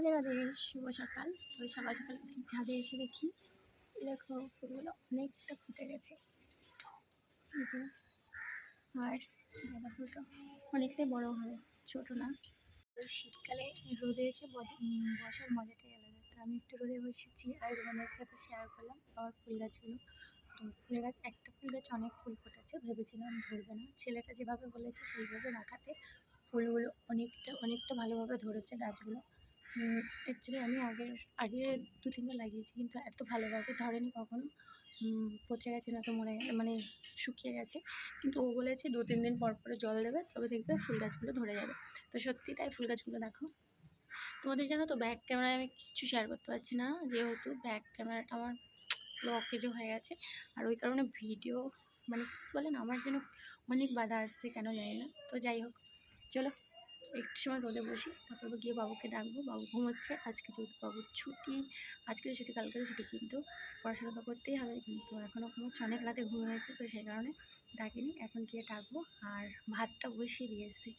রাধে রাধে শুভ সকাল। ওই সকাল সকাল ছাদে এসে দেখি, দেখো ফুলগুলো অনেকটা ফুটে গেছে। আর গাঁদা ফুলটা অনেকটাই বড় হবে, ছোটো না। শীতকালে রোদে এসে বসার মজাটাই আলাদা। তো আমি একটু রোদে বসেছি আর তোমাদের সাথে শেয়ার করলাম আমার ফুল গাছগুলো। ফুল গাছ, একটা ফুল গাছ অনেক ফুল ফুটেছে ভেবেছিলাম ধরবে না। ছেলেটা যেভাবে বলেছে সেইভাবে রাখাতে ফুলগুলো অনেকটা অনেকটা ভালোভাবে ধরেছে গাছগুলো। অ্যাকচুয়ালি আমি আগে আগে দু তিনবার লাগিয়েছি কিন্তু এত ভালোভাবে ধরেনি কখনো। পচে গেছে না তো মরে মানে শুকিয়ে গেছে। কিন্তু ও বলেছে দু তিন দিন পর পরে জল দেবে, তবে দেখবে ফুল গাছগুলো ধরে যাবে। তো সত্যি তাই ফুল গাছগুলো দেখো। তোমাদের জানো তো ব্যাক ক্যামেরায় আমি কিচ্ছু শেয়ার করতে পারছি না, যেহেতু ব্যাক ক্যামেরাটা আমার ব্লকেজও হয়ে গেছে। আর ওই কারণে ভিডিও মানে কী বলে না, আমার যেন অনেক বাধা আসছে, কেন জানি না। তো যাই হোক, চলো। একটু সময় রোদে বসি, তারপর গিয়ে বাবুকে ডাকবো। বাবু ঘুমোচ্ছে, আজকে যেহেতু বাবুর ছুটি, আজকে ছুটি কালকের ছুটি, কিন্তু পড়াশোনা তো করতেই হবে, কিন্তু এখনও ঘুমোচ্ছে, অনেক রাতে ঘুম হয়েছে, তো সেই কারণে ডাকিনি। এখন গিয়ে ডাকবো আর ভাতটা বসিয়ে দিয়ে এসেছি।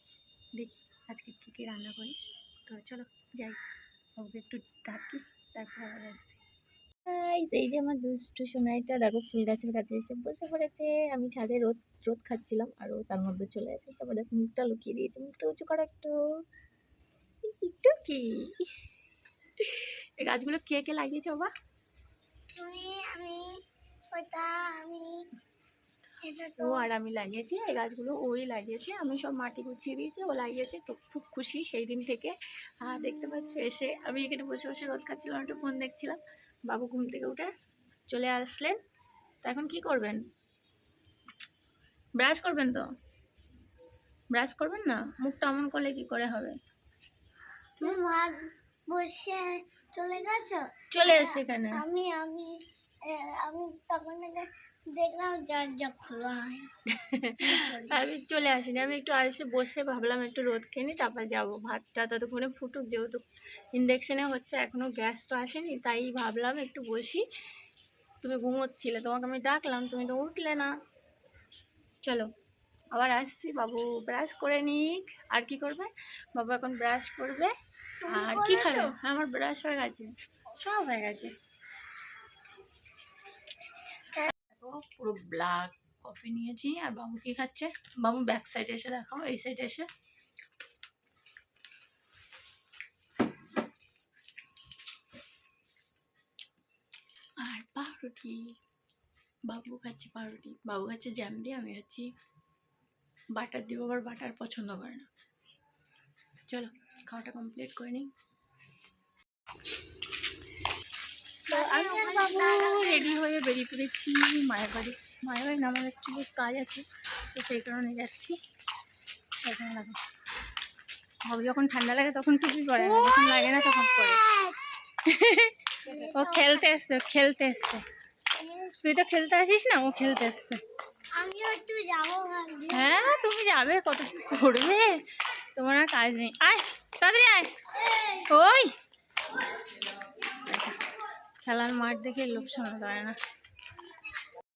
দেখি আজকে কী কী রান্না করি। তো চলো যাই, বাবুকে একটু ডাকি, তারপর আবার আসছি। এই যে আমার দুষ্টু সময়টা দেখো ফুল গাছের কাছে এসে বসে পড়েছে। আমি ছাদে রোদ রোদ খাচ্ছিলাম আর ও তার মধ্যে চলে এসেছে। আবার দেখো মুখটা লুকিয়ে দিয়েছে। মুখটা উঁচু করা একটু একটু কি? এই গাছগুলো কে কে লাগিয়েছে বাবা? ও আর আমি লাগিয়েছি। এই গাছগুলো ওই লাগিয়েছে। আমি সব মাটি গুছিয়ে দিয়েছি ও লাগিয়েছে। তো খুব খুশি সেই দিন থেকে। আর দেখতে পাচ্ছ এসে। আমি এখানে বসে বসে রোদ খাচ্ছিলাম একটু ফোন দেখছিলাম। বাবু ঘুম থেকে উঠে চলে আসলেন। তো এখন কি করবেন? ব্রাশ করবেন তো? ব্রাশ করবেন না? মুখটা অমন করলে কি করে হবে? বসে চলে গেছো? চলে এসছে এখানে। আমি আমি আমি তখন দেখলাম দরজা খোলা হয়। আমি চলে আসিনি আমি একটু এসে বসে ভাবলাম একটু রোদ খেয়ে নিই তারপর যাব। ভাতটা ততক্ষণে ফুটুক যেহেতু ইন্ডাকশানে হচ্ছে এখনও গ্যাস তো আসেনি তাই ভাবলাম একটু বসি। তুমি ঘুমোচ্ছিলে তোমাকে আমি ডাকলাম তুমি তো উঠলে না। চলো আবার আসছি বাবু ব্রাশ করে নিক। আর কি করবে? বাবু এখন ব্রাশ করবে। আর কি? খাবে? আমার ব্রাশ হয়ে গেছে। সব হয়ে গেছে। পুরো ব্ল্যাক কফি নিয়েছি আর বাবু কি খাচ্ছে? বাবু ব্যাক সাইডে এসে দেখাও এই সাইডে এসে। আর পাউরুটি বাবু খাচ্ছে পাউরুটি। বাবু খাচ্ছে জ্যাম দিয়ে আমি খাচ্ছি বাটার দিব আবার বাটার পছন্দ করে না। চলো খাওয়াটা কমপ্লিট করে নিই। বাবু। রেডি হয়ে বেরিয়ে পড়েছি মায়ের বাড়ি মায়ের বাড়ি আমার একটু কাজ আছে তো সেই কারণে যাচ্ছি। এখন লাগো বাবু যখন ঠান্ডা লাগে তখন টুপি পরে না যখন লাগে না তখন পরে ও খেলতে এসছে খেলতে এসছে। তুই তো খেলতে আসিস না ও খেলতে এসছে। হ্যাঁ তুমি যাবে কত করবে? তোমার আর কাজ নেই। আয় তাড়াতাড়ি আয় ওই খেলার মাঠ দেখে লোক সামনে পারে না।